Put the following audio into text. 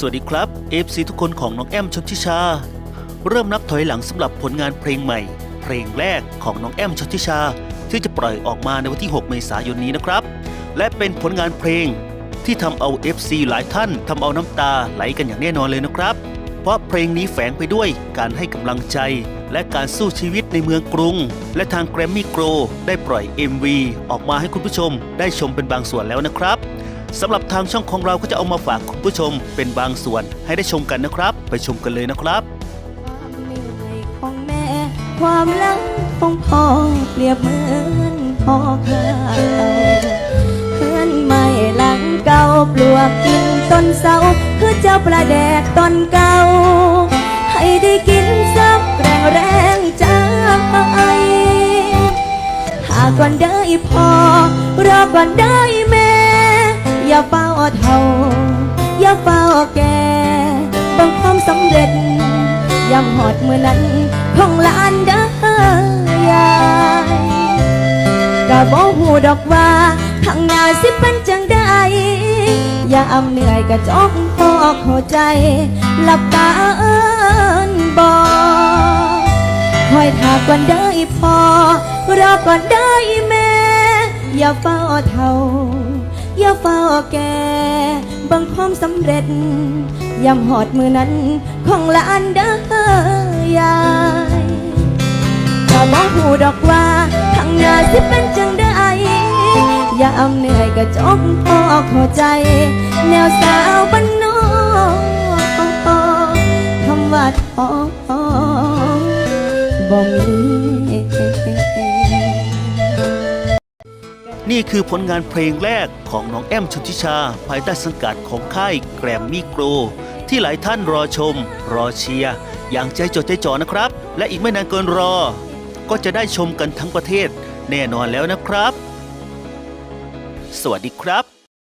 สวัสดีครับ FC ทุกคนของน้องแอมชนทิชา เริ่มนับถอยหลังสำหรับผลงานเพลงใหม่ เพลงแรกของน้องแอมชนทิชา ที่จะปล่อยออกมาในวันที่ 6 เมษายนนี้นะครับ และเป็นผลงานเพลงที่ทำเอา FC หลายท่านทำเอาน้ำตาไหลกันอย่างแน่นอนเลยนะครับ เพราะเพลงนี้แฝงไปด้วยการให้กำลังใจ และการสู้ชีวิตในเมืองกรุง และทาง Grammy Grow ได้ปล่อย MV ออกมาให้คุณผู้ชมได้ชมเป็นบางส่วนแล้วนะครับ สำหรับทางช่องของเราก็จะเอามาฝากคุณผู้ชมเป็นบางส่วนให้ได้ชมกันนะครับ ไปชมกันเลยนะครับ ความเหนื่อยของแม่ ความรักของพ่อเปรียบเหมือนพ่อข้าเพื่อนใหม่หลังเก่าปลวกกินต้นเสาคือเจ้าประแดกต้นเก่า ให้ได้กินซับแรงแรงใจหากก่อนได้พอรอก่อนได้แม่ อย่าเฝ้าเท่า อย่าเฝ้าแก่บังความสำเร็จยำหอดเมื่อนั้นของลานเด้อยายก็บอกหูดอกว่าข้างหน้าสิเป็นจังได้อย่าอำเหนื่อยกะจอกพอกหัวใจหลับตาเอินบอกคอยถาก่อนได้พอรอก่อนได้แม่อย่าเฝ้าเท่า เฝ้าแก่บังความสำเร็จยำหอดมือนั้นของหลานเด้อยายก็บอกหูดอกว่าข้างหน้าสิเป็นจังได้อย่าอำเหนื่อยกะจกพอเข้าใจ แนวสาวบ้านนอกคำว่าท้อบ่มี นี่คือผลงานเพลงแรกของน้องแอมชนทิชา ภายใต้สังกัดของค่ายแกรมมี่โกรที่หลายท่านรอชม รอเชียร์อย่างใจจดใจจ่อนะครับ และอีกไม่นานเกินรอ ก็จะได้ชมกันทั้งประเทศแน่นอนแล้วนะครับ สวัสดีครับ